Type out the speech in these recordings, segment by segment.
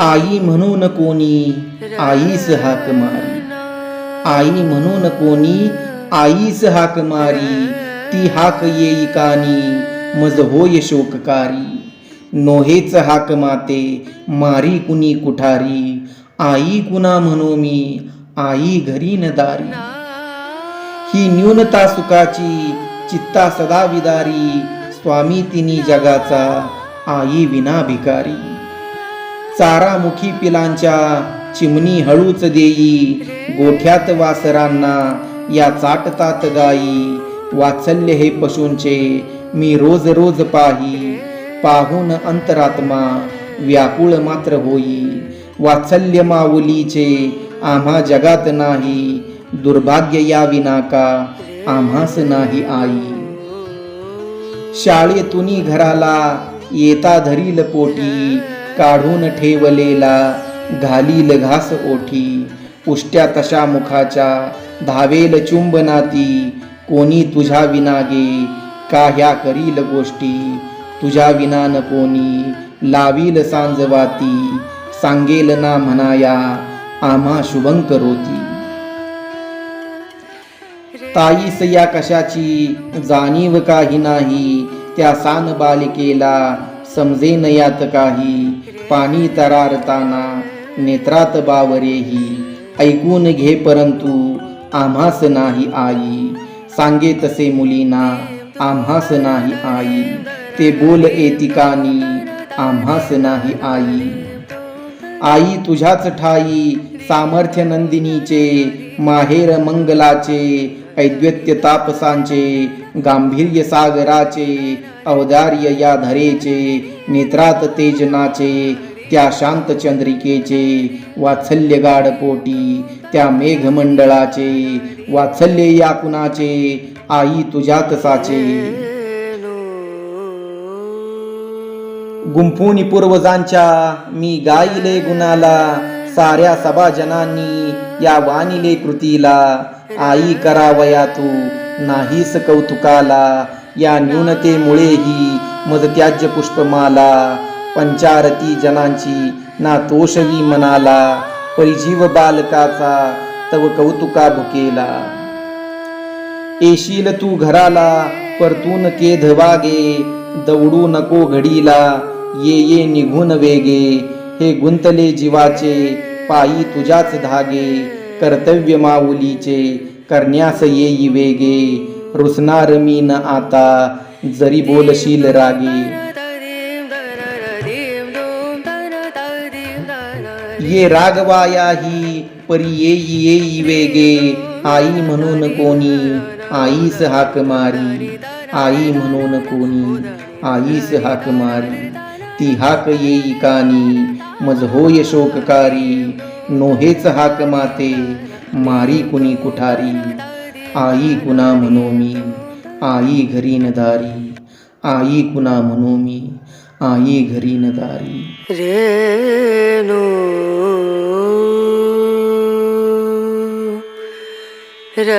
आई म्हणून कोणी आईस हाक मारी आई म्हणून कोणी आईस हाक मारी ती हाक येई कानी मज होय शोककारी नोहेच हाक माते मारी कुणी कुठारी आई कुणा म्हणू मी आई घरी न दारी ही न्यूनता सुखाची चित्ता सदा विदारी स्वामी तिनी जगाचा आई विना भिकारी चारामुखी पिलांच्या चिमणी हळूच देई गोठ्यात वासरांना या चाटतात गाई. वात्सल्य हे पशूंचे मी रोज रोज पाही. पाहून अंतरात्मा व्याकुळ मात्र होई. वात्सल्य माऊलीचे आम्हा जगात नाही. दुर्भाग्य या विनाका आम्हास नाही आई. शाळेतून घराला येता धरील पोटी काढून ठेवलेला घालील घास ओठी. उष्ट्या तशा मुखाच्या धावेल चुंबनाती कोणी तुझ्या विनागे का ह्या करील गोष्टी. तुझ्या विना न कोणी लावील सांजवाती सांगेल ना म्हणाया आम्हा शुभंकरोती. ताईस या कशाची जाणीव काही नाही. त्या सान बालिकेला समजेन यात काही. पाणी तरारताना नेत्रात बावरेही. ऐकून घे परंतु आम्हास नाही आई. सांगे तसे मुलींना आम्हास नाही आई. ते बोल एतिकानी आम्हास नाही आई. आई तुझ्याच ठाई सामर्थ्य नंदिनीचे माहेर मंगलाचे ऐद्वैत्य तापसांचे गांभीर्य सागराचे अवदार्य या धरेचे नेत्रात तेजनाचे त्या शांत चंद्रिकेचे वात्सल्य गाडपोटी त्या मेघमंडळाचे वात्सल्य या कुणाचे आई तुझ्या तसाचे गुंफून पूर्वजांच्या मी गाईले गुणाला साऱ्या सभाजनांनी या वानिले कृतीला आई करावया तू. नाहीस कौतुकाला. या न्यूनतेमुळेही मज त्याज्य पुष्पमाला. पंचारती जनांची ना तोषवी मनाला. परिजीव बालकाचा तव कौतुका भुकेला. येशील तू घराला परतून केध वागे. दौडू नको घडीला. ये ये निघून वेगे. हे गुंतले जीवाचे पायी तुझ्याच धागे कर्तव्य माऊलीचे करण्यास येई वेगे. रुसणार मी न आता जरी बोलशील रागे. ये रागवायाही परी येई येई वेगे. आई म्हणून कोणी आईस हाक मारी. आई म्हणून कोणी आईस हाक मारी. ती हाक येई कानी. मज होय शोककारी नोहेच हाक माते मारी कुणी कुठारी आई कुणा म्हणू मी आई घरी नदारी आई कुणा म्हणू मी आई घरी नदारी रे नो र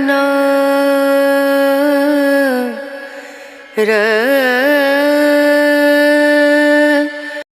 ना रना